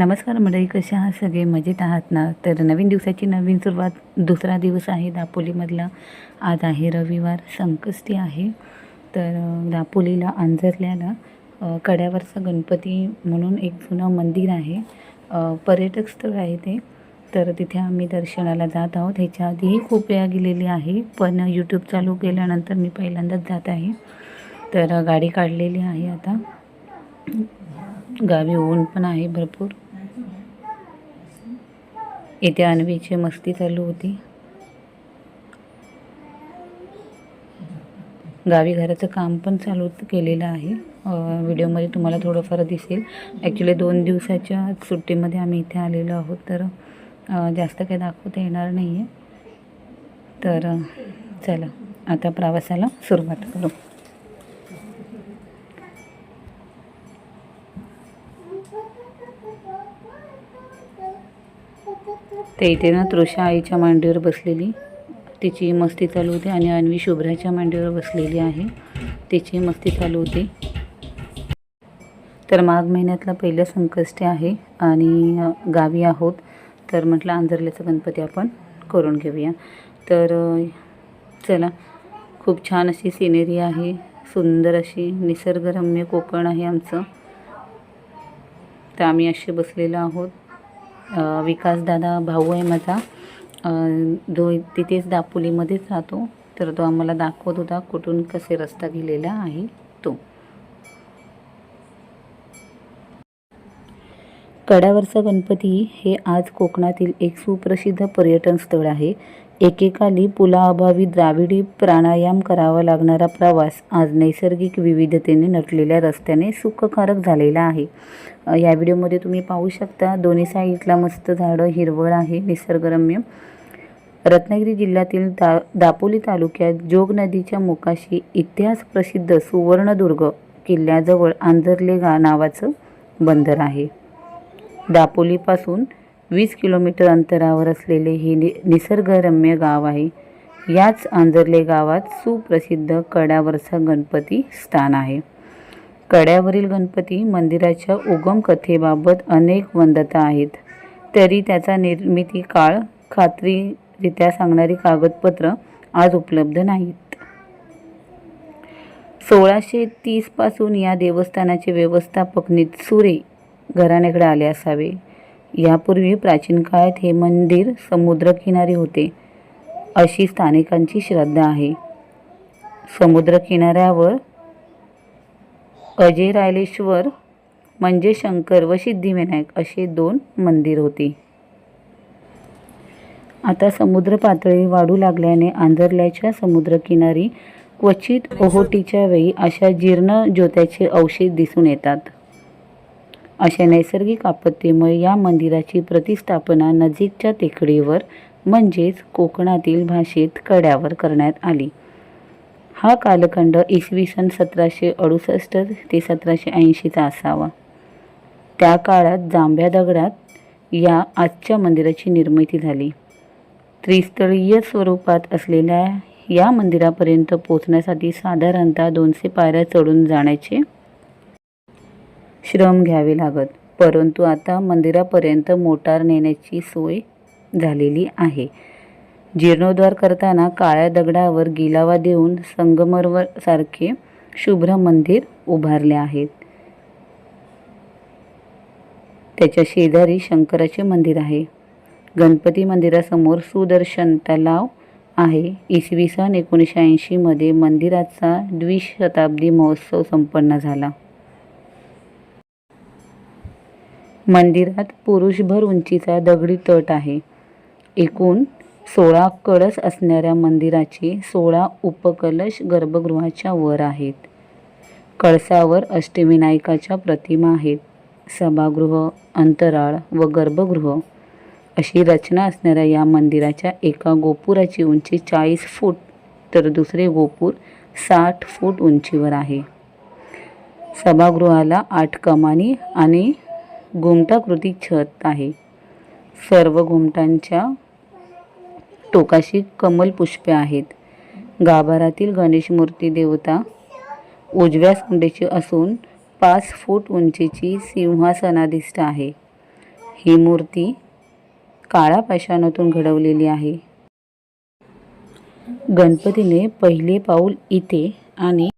नमस्कार मंडळी कशा आहात सगळे? मजेत आहात ना? तर नवीन दिवसाची नवीन सुरुवात दुसरा दिवस आहे दापोलीमधला. आज आहे रविवार संकष्टी आहे. तर दापोलीला आंजरल्याला कड्यावरचा गणपती म्हणून एक जुनं मंदिर आहे. पर्यटक स्थळ आहे ते. तर तिथे आम्ही दर्शनाला जात आहोत. ह्याच्या आधीही खूप वेळा गेलेली आहे पण यूट्यूब चालू केल्यानंतर मी पहिल्यांदाच जात आहे. तर गाडी काढलेली आहे आता. गावी ऊन पण आहे भरपूर. इथे अन्वीची मस्ती चालू होती. गावी घराचं काम पण चालू केलेलं आहे. व्हिडिओमध्ये तुम्हाला थोडंफार दिसेल. ॲक्च्युली दोन दिवसाच्या सुट्टीमध्ये आम्ही इथे आलेलो आहोत तर जास्त काही दाखवता येणार नाही आहे तर चला आता प्रवासाला सुरुवात करू. ते इथे ना तृषा आईच्या मांडीवर बसलेली. तिची मस्ती चालू होती आणि अन्वी शुभ्राच्या मांडीवर बसलेली आहे. तिची मस्ती चालू होती. तर माघ महिन्यातला पहिलं संकष्टी आहे आणि गावी आहोत. तर म्हटलं आंजरल्याचा गणपती आपण करून घेऊया. तर चला खूप छान अशी सिनेरी आहे. सुंदर अशी निसर्गरम्य कोकण आहे आमचं. तर आम्ही असे बसलेलो आहोत. विकासदादा भाऊ आहे माझा. जो तिथेच दापोलीमध्येच राहतो. तर तो आम्हाला दाखवत होता कुठून कसे रस्ता गेलेला आहे तो. कडावरचा गणपती हे आज कोकणातील एक सुप्रसिद्ध पर्यटन स्थळ आहे. एकेकाली पुलाअभावी द्राविडी प्राणायाम करावा लागणारा प्रवास आज नैसर्गिक विविधतेने नटलेल्या रस्त्याने सुखकारक झालेला आहे. या व्हिडिओमध्ये तुम्ही पाहू शकता दोन्ही साईडला मस्त झाडं हिरवळ आहे निसर्गरम्य. रत्नागिरी जिल्ह्यातील दा दापोली तालुक्यात जोग नदीच्या मुखाशी इतिहास प्रसिद्ध सुवर्णदुर्ग किल्ल्याजवळ आंजर्ले गा नावाचं बंदर आहे. दापोलीपासून वीस किलोमीटर अंतरावर असलेले हे नि निसर्गरम्य गाव आहे. याच आंजर्ले गावात सुप्रसिद्ध कड्यावरचा गणपती स्थान आहे. कड्यावरील गणपती मंदिराच्या उगम कथेबाबत अनेक वंदता आहेत. तरी त्याचा निर्मिती काळ खात्रीरित्या सांगणारी कागदपत्र आज उपलब्ध नाहीत. सोळाशे तीसपासून या देवस्थानाचे व्यवस्थापक नितसुरे घराण्याकडे आले असावे. यापूर्वी प्राचीन काळात हे मंदिर समुद्रकिनारी होते. अशी स्थानिकांची श्रद्धा आहे. समुद्रकिनाऱ्यावर अजयरायलेश्वर म्हणजे शंकर व सिद्धिविनायक असे दोन मंदिर होते. आता समुद्र पातळी वाढू लागल्याने आंधरल्याच्या समुद्रकिनारी क्वचित ओहोटीच्या वेळी अशा जीर्ण ज्योत्याचे अवशेष दिसून येतात. अशा नैसर्गिक आपत्तीमुळे या मंदिराची प्रतिस्थापना नजीकच्या टेकडीवर म्हणजेच कोकणातील भाषेत कड्यावर करण्यात आली. हा कालखंड इसवी सन सतराशे अडुसष्ट ते सतराशे ऐंशीचा असावा. त्या काळात जांभ्या दगडात या आजच्या मंदिराची निर्मिती झाली. त्रिस्तरीय स्वरूपात असलेल्या या मंदिरापर्यंत पोचण्यासाठी साधारणतः दोनशे पायऱ्या चढून जाण्याचे श्रम घ्यावे लागत. परंतु आता मंदिरापर्यंत मोटार नेण्याची सोय झालेली आहे. जीर्णोद्धार करताना काळ्या दगडावर गिलावा देऊन संगमरवर सारखे शुभ्र मंदिर उभारले आहेत. त्याच्या शेजारी शंकराचे मंदिर आहे. गणपती मंदिरासमोर सुदर्शन तलाव आहे. इसवी सन एकोणीसशे ऐंशीमध्ये मंदिराचा द्विशताब्दी महोत्सव संपन्न झाला. मंदिरात पुरुषभर उंचीचा दगडी तट आहे. एकूण सोळा कळस असणाऱ्या मंदिराचे सोळा उपकलश गर्भगृहाच्या वर आहेत. कळसावर अष्टविनायकाच्या प्रतिमा आहेत. सभागृह अंतराळ व गर्भगृह अशी रचना असणाऱ्या या मंदिराच्या एका गोपुराची उंची चाळीस फूट तर दुसरे गोपूर साठ फूट उंचीवर आहे. सभागृहाला आठ कमानी आणि घुमटाकृती छत आहे. सर्व घुमटांच्या टोकाशी कमल पुष्पे आहेत. गाभारातील गणेश मूर्ती देवता उजव्या सोंडेची असून पाच फूट उंचीची सिंहासनाधिष्ठ आहे. ही मूर्ती काळा पाषाणातून घडवलेली आहे. गणपतीने पहिले पाऊल इथे आणि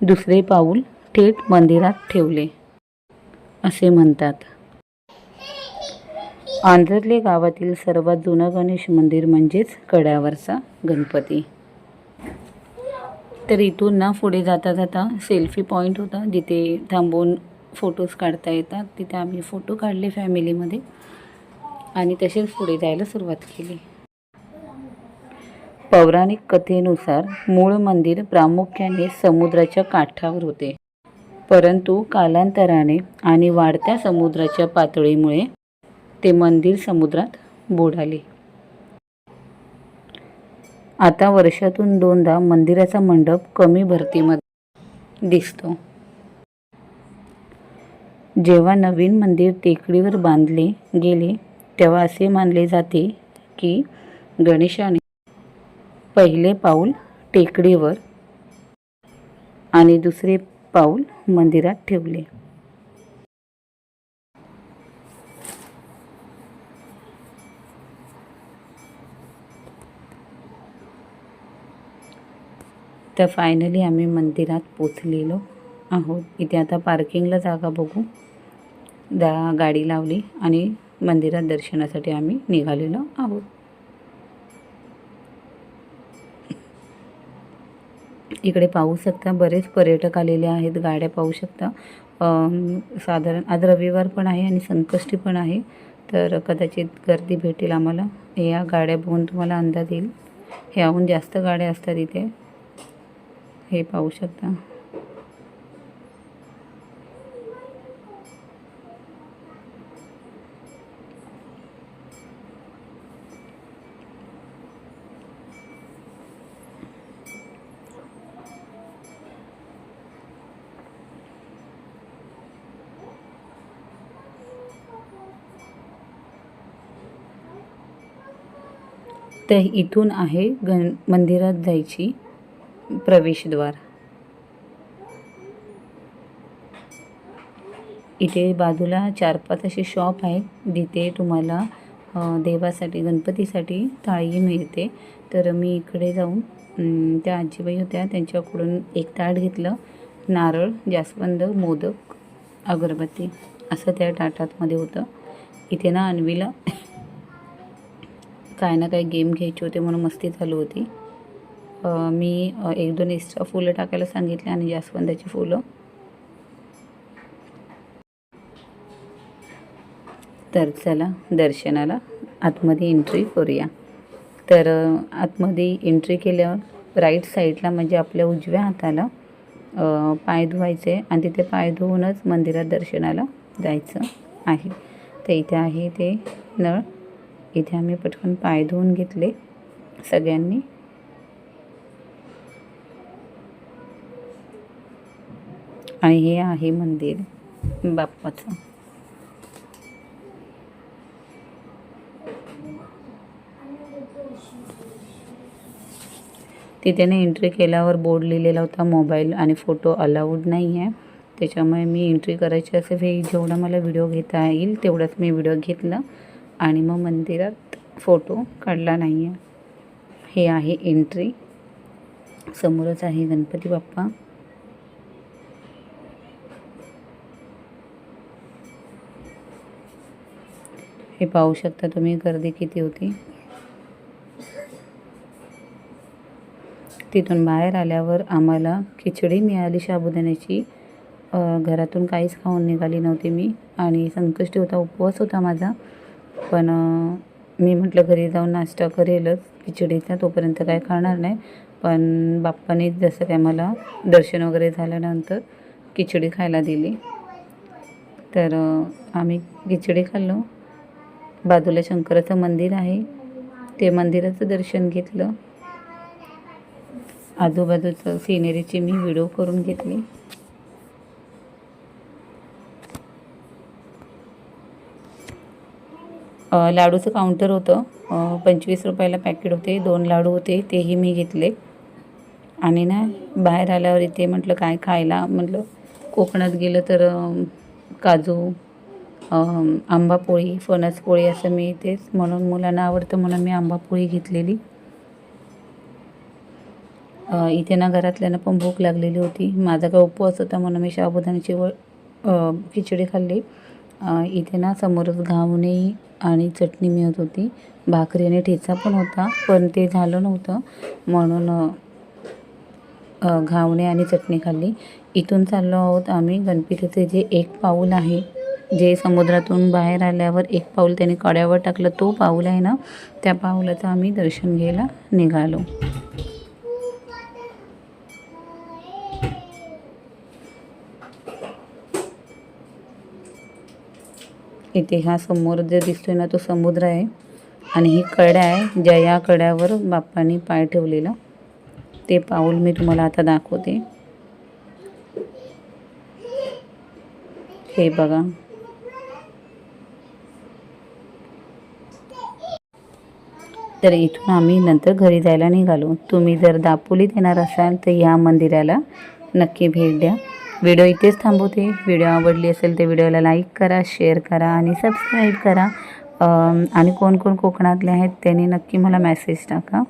दुसरे पाऊल थेट मंदिरात ठेवले. असे म्हणतात. आंध्रले गावातील सर्वात जुनं गणेश मंदिर म्हणजेच कड्यावरचा गणपती. तर इथून ना पुढे जाता जाता सेल्फी पॉईंट होता. जिथे थांबून फोटोज काढता येतात. तिथे आम्ही फोटो काढले फॅमिलीमध्ये. आणि तसेच पुढे जायला सुरुवात केली. पौराणिक कथेनुसार मूळ मंदिर प्रामुख्याने समुद्राच्या काठावर होते. परंतु कालांतराने आणि वाढत्या समुद्राच्या पातळीमुळे ते मंदिर समुद्रात बुडाले. आता वर्षातून दोनदा मंदिराचा मंडप कमी भरतीमध्ये दिसतो. जेव्हा नवीन मंदिर टेकडीवर बांधले गेले तेव्हा असे मानले जाते की गणेशाने पहिले पाऊल टेकडीवर आणि दुसरे पाऊल मंदिरात ठेवले. तर फायनली आम्ही मंदिरात पोचलेलो आहोत. इथे आता पार्किंगला जागा बघू. दा गाडी लावली आणि मंदिरात दर्शनासाठी आम्ही निघालेलो आहोत. इकडे पाहू शकता बरेच पर्यटक आलेले आहेत गाड्या पाहू शकता. साधारण आज रविवार पण आहे आणि संकष्टी पण आहे. तर कदाचित गर्दी भेटेल आम्हाला. या गाड्या बघून तुम्हाला अंदाज येईल. ह्याहून जास्त गाड्या असतात इथे. हे पाहू शकता. तर इथून आहे गण मंदिरात जायची प्रवेशद्वार. इथे बाजूला चार पाच असे शॉप आहेत जिथे तुम्हाला देवासाठी गणपतीसाठी थाळी मिळते. तर मी इकडे जाऊन त्या आजीबाई होत्या त्यांच्याकडून एक ताट घेतलं नारळ जास्वंद मोदक अगरबत्ती असं त्या ताटातमध्ये होतं. इथे ना अन्वीला काय ना काय गेम घ्यायचे होते म्हणून मस्ती चालू होती. मी एक दोन एक्स्ट्रा फुलं टाकायला सांगितले आणि जास्वंदाची फुलं. तर चला दर्शनाला आतमध्ये एंट्री करूया. तर आतमध्ये एंट्री केल्यावर राईट साईडला म्हणजे आपल्या उजव्या हाताला पाय धुवायचे आणि तिथे पाय धुवूनच मंदिरात दर्शनाला जायचं आहे. तर इथे आहे ते नळ. इथे आम्ही पटकन पाय धुवून घेतले सगळ्यांनी. आणि हे आहे मंदिर बाप्पाचं. तिथेने एंट्री केल्यावर बोर्ड लिहिलेला होता मोबाईल आणि फोटो अलाउड नाही आहे त्याच्यामुळे मी एंट्री करायची असे हे जेवढा मला व्हिडिओ घेता येईल तेवढाच मी व्हिडिओ घेतला. आणि मग मंदिरात फोटो काढला नाही आहे हे आहे एंट्री समोरच आहे गणपती बाप्पा. हे पाहू शकता तुम्ही गर्दी किती होती. तिथून बाहेर आल्यावर आम्हाला खिचडी मिळाली साबुदाण्याची घरातून काहीच खाऊन निघाली नव्हती मी. आणि संकष्टी होता उपवास होता माझा. पण मी म्हटलं घरी जाऊन नाश्ता करेलच. खिचडीचा तोपर्यंत काय खाणार नाही. पण बाप्पाने जसं काय मला दर्शन वगैरे झाल्यानंतर खिचडी खायला दिली. तर आम्ही खिचडी खाल्लो. बाजूला शंकराचं मंदिर आहे. ते मंदिराचं दर्शन घेतलं. आजूबाजूचं सिनेरीची मी व्हिडिओ करून घेतली. लाडूचं काउंटर होतं. पंचवीस रुपयाला पॅकेट होते. दोन लाडू होते. तेही मी घेतले. आणि ना बाहेर आल्यावर इथे म्हटलं काय खायला? म्हटलं कोकणात गेलं तर काजू अम, आंबापोळी फणसपोळी असं मी मिळतेच म्हणून मुलांना आवडतं म्हणून मी आंबापोळी घेतलेली. इथे ना घरातल्यांना पण भूक लागलेली होती. माझा काय उपवास होता म्हणून मी साबुदाण्याची व खिचडी खाल्ली. इथे ना समोरच घावणे आणि चटणी मिळत होती. भाकरी आणि ठेचा पण होता पण ते झालं नव्हतं. म्हणून घावणे आणि चटणी खाल्ली. इथून चाललो आहोत आम्ही गणपतीचे जे एक पाऊल आहे जे समुद्रातून बाहेर आल्यावर एक पाऊल त्याने कड्यावर टाकलं तो पाऊल आहे ना त्या पाऊलाचं आम्ही दर्शन घ्यायला निघालो. इथे हा समोर जे दिसतोय ना तो समुद्र आहे. आणि ही कड्या आहे ज्या या कड्यावर बाप्पांनी पाय ठेवलेला. ते पाऊल मी तुम्हाला आता दाखवते. हे बघा. तर इथून आम्ही नंतर घरी जायला निघालो. तुम्ही जर दापोलीत येणार असाल तर या मंदिराला नक्की भेट द्या. व्हिडिओ इथेच थांबवते. व्हिडिओ आवडली असेल तर व्हिडिओला लाईक करा शेअर करा आणि सबस्क्राईब करा. आणि कोण कोण कोकणातले आहेत त्यांनी नक्की मला मेसेज टाका.